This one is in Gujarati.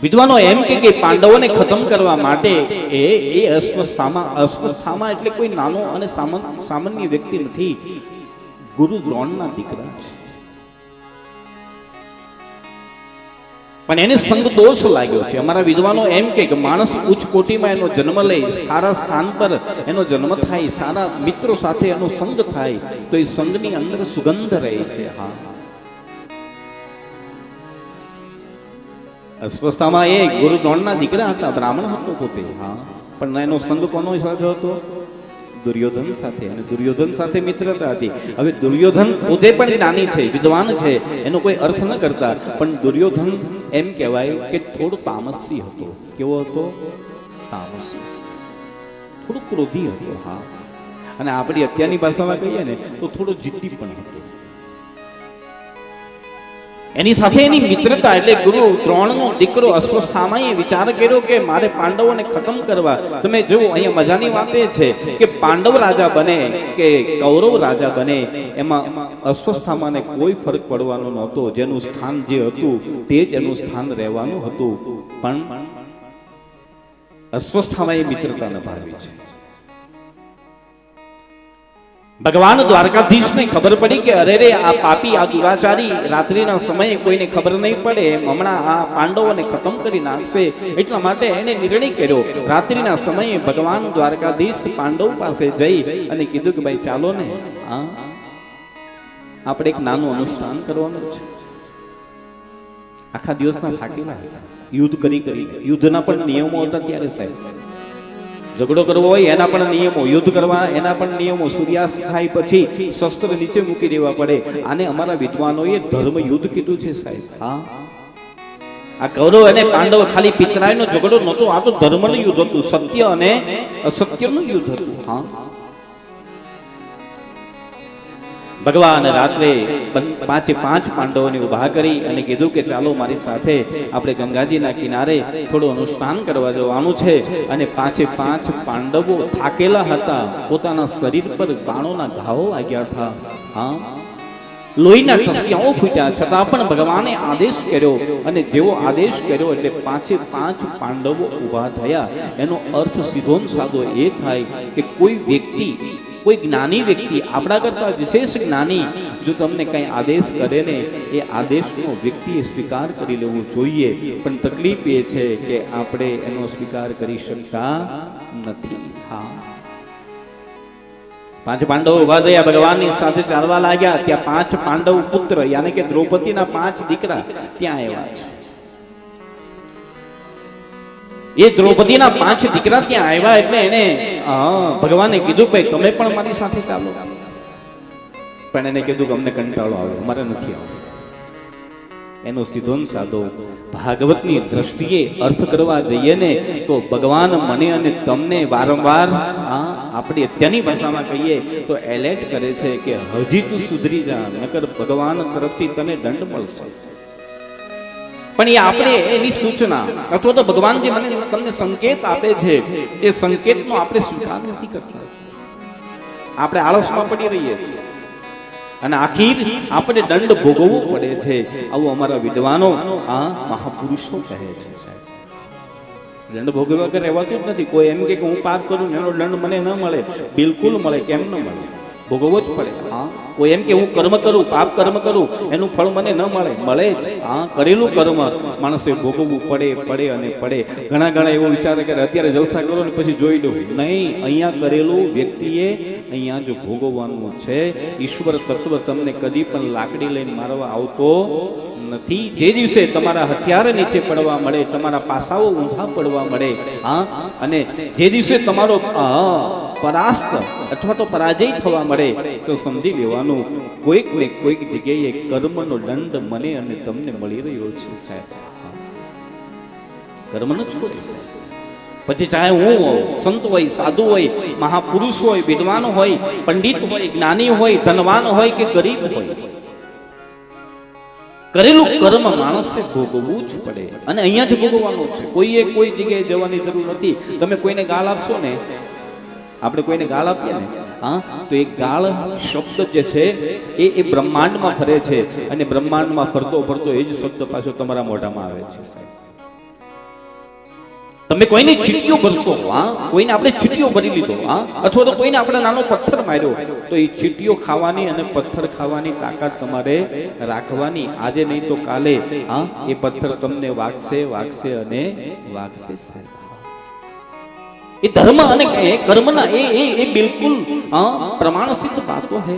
વિદ્વાનો એમ કે પાંડવોને ખતમ કરવા માટે એ એ અસ્વસ્થામાં અસ્વસ્થામાં એટલે કોઈ નાનો અને સામાન્ય વ્યક્તિ નથી. ગુરુ દ્રોણના દીકરા છે. પણ એને સંગ દોષ લાગ્યો છે. અમારા વિદ્વાનો એમ કે માણસ ઉચ્ચ કોટીમાં એનો જન્મ લે, સારા સ્થાન પર એનો જન્મ થાય, સારા મિત્રો સાથે એનો સંગ થાય, તો એ સંગની અંદર સુગંધ રહે છે. હા. અસ્વસ્થામાં એ ગુરુ દ્રોણના દીકરા હતા બ્રાહ્મણ હતો પોતે. હા. પણ એનો સંગ કોનો સાથે હતો? દુર્યોધન સાથે. અને દુર્યોધન સાથે મિત્રતા હતી. હવે દુર્યોધન પોતે પણ નાની છે વિદ્વાન છે એનો કોઈ અર્થ ન કરતા. પણ દુર્યોધન એમ કહેવાય કે થોડો તામસી હતો. કેવો હતો? તામસી. થોડો ક્રોધી હતો હા. અને આપણી અત્યારની ભાષામાં કહીએ ને તો થોડો જીદ્દી પણ હતો. એની સાથે એની મિત્રતા એટલે ગુરુ, દ્રોણનો દીકરો અસ્વસ્થામાં વિચાર કર્યો કે મારે પાંડવોને ખતમ કરવા. તમે જુઓ, અહીંયા મજાની વાત એ છે કે પાંડવ રાજા બને કે કૌરવ રાજા બને, એમાં અસ્વસ્થામાં કોઈ ફરક પડવાનો નહોતો. જેનું સ્થાન જે હતું, તે જ એનું સ્થાન રહેવાનું હતું. પણ અસ્વસ્થામાં એ મિત્રતા નભાવી છે. ભગવાન દ્વારકાધીશને ખબર પડી કે અરે રે, આ પાપી, આ દુરાચારી રાત્રિના સમયે કોઈને ખબર નહીં પડે. હમણાં આ પાંડવોને ખતમ કરી નાખશે. એટલા માટે એને નિર્ણય કર્યો. રાત્રિના સમયે ભગવાન દ્વારકાધીશ પાંડવ પાસે જઈ અને કીધું કે, ભાઈ, ચાલો ને. હા? આપણે એક નાનું અનુષ્ઠાન કરવાનું છે. આખા દિવસના થાકેલા યુદ્ધ કરી કરી. યુદ્ધના પણ નિયમો હતા ત્યારે સાહેબ. ઝઘડો કરવો હોય, એના પણ નિયમો. યુદ્ધ કરવા, એના પણ નિયમો. સૂર્યાસ્ત થાય પછી શસ્ત્ર નીચે મૂકી દેવા પડે. આને અમારા વિદ્વાનોએ ધર્મ યુદ્ધ કીધું છે સાહેબ. હા? આ કૌરવ અને પાંડવ ખાલી પિતરાયનો ઝઘડો નહોતો, આ તો ધર્મનું યુદ્ધ હતું. સત્ય અને અસત્યનું યુદ્ધ હતું. હા? ભગવાન રાત્રે પાંચે પાંચ પાંડવોને ઊભા કરી અને કીધું કે ચાલો મારી સાથે આપણે ગંગાજીના કિનારે થોડું અનુષ્ઠાન કરવા જવાનું છે. અને પાંચે પાંચ પાંડવો થાકેલા હતા. પોતાના શરીર પર બાણોના ઘાવો વાગ્યા હતા. હા? લોહીના ટસિયાઓ ફૂટ્યા છતાં પણ ભગવાને આદેશ કર્યો. અને જેવો આદેશ કર્યો એટલે પાંચે પાંચ પાંડવો ઊભા થયા. એનો અર્થ સીધો સાદો એ થાય કે કોઈ વ્યક્તિ કોઈ જ્ઞાની વ્યક્તિ આપણા કરતા વિશેષ જ્ઞાની જો તમને કંઈ આદેશ કરે ને, એ આદેશનો વ્યક્તિએ સ્વીકાર કરી લેવો જોઈએ. પણ તકલીફ એ છે કે આપણે એનો સ્વીકાર કરી શકતા નથી. હા. પાંચ પાંડવો ઊભા થયા, ભગવાનની સાથે ચાલવા લાગ્યા. ત્યાં પાંચ પાંડવ પુત્ર, યાને કે દ્રૌપદીના પાંચ દીકરા ત્યાં આવ્યા છે. એ દ્રૌપદીના પાંચ દીકરા ત્યાં આવ્યા એટલે એને હા, ભગવાને કીધું ભાઈ તમે પણ મારી સાથે ચાલો. પણ એને કીધું કે અમને કંટાળો આવ્યો અમારે નથી આવ્યો એનો સીધો સાદો ભાગવતની દ્રષ્ટિએ અર્થ કરવા જઈએ ને તો ભગવાન મને અને તમને વારંવાર હા આપણે અત્યારની ભાષામાં કહીએ તો એલર્ટ કરે છે કે હજી તું સુધરી જા નકર ભગવાન તરફથી તને દંડ મળશે. પણ એ આપણે એની સૂચના અથવા તો ભગવાન જે મને તમને સંકેત આપે છે, એ સંકેતનો આપણે સ્વીકાર નથી કરતા. આપણે આળસમાં પડી રહીએ છીએ. અને આખી આપણે દંડ ભોગવવો પડે છે. આવું અમારા વિદ્વાનો, આ મહાપુરુષો કહે છે, સાહેબ. દંડ ભોગવ્યા વગર રહેવાતું જ નથી. કોઈ એમ કે હું પાપ કરું એનો દંડ મને ન મળે. બિલકુલ મળે, કેમ ન મળે? ભોગવવો જ પડે. હા? કોઈ એમ કે હું કર્મ કરું, પાપ કર્મ કરું, એનું ફળ મને ન મળે. મળે જ. હા? કરેલું કર્મ માણસે ભોગવવું પડે પડે અને પડે. ઘણા ઘણા એવો વિચાર કરે અત્યારે જલસા કરો ને પછી જોઈ લઉં નહીં, અહીંયા કરેલું વ્યક્તિએ અહીંયા જો ભોગવવાનું છે. ઈશ્વર તત્વ તમને કદી પણ લાકડી લઈને મારવા આવતો નથી. જે દિવસે તમારા હથિયાર નીચે પડવા મળે, તમારા પાસાઓ ઊંધા પડવા મળે, હા? અને જે દિવસે તમારો પરાસ્ત અથવા તો પરાજય થવા મળે, તો સમજી લેવાનું. કોઈક ને કોઈક જગ્યાએ કર્મનો દંડ મને અને તમને મળી રહ્યો છે, સાહેબ. કર્મનો કર્મ છોડે પછી ચાહે હું સંત હોય, સાધુ હોય, મહાપુરુષ હોય, વિદ્વાન હોય, પંડિત હોય, જ્ઞાની હોય, ધનવાન હોય કે ગરીબ હોય. કરેલું કર્મ માણસે ભોગવવું જ પડે. અને અહીંયા જ ભોગવવાનું છે. કોઈએ કોઈ જગ્યાએ જવાની જરૂર નથી. તમે કોઈને ગાળ આપશો ને આપણે કોઈને ગાળ આપીએ ને? હા? તો એ ગાળ શબ્દ જે છે, એ એ બ્રહ્માંડમાં ફરે છે અને બ્રહ્માંડમાં ફરતો ફરતો એ જ શબ્દ પાછો તમારા મોઢામાં આવે છે. તમે કોઈને છીટીઓ ભરશો, હા? કોઈને આપણે છીટીઓ ભરી લીધો, હા? અથવા તો કોઈને આપણે નાનો પથ્થર માર્યો, તો એ છીટીઓ ખાવાની અને પથ્થર ખાવાની તાકાત તમારે રાખવાની. આજે નહીં તો કાલે, હા? એ પથ્થર તમને વાગશે વાગશે અને વાગશે સાહેબ. એ ધર્મ અને કર્મના એ એ બિલકુલ પ્રમાણ સિદ્ધ બાતો હે.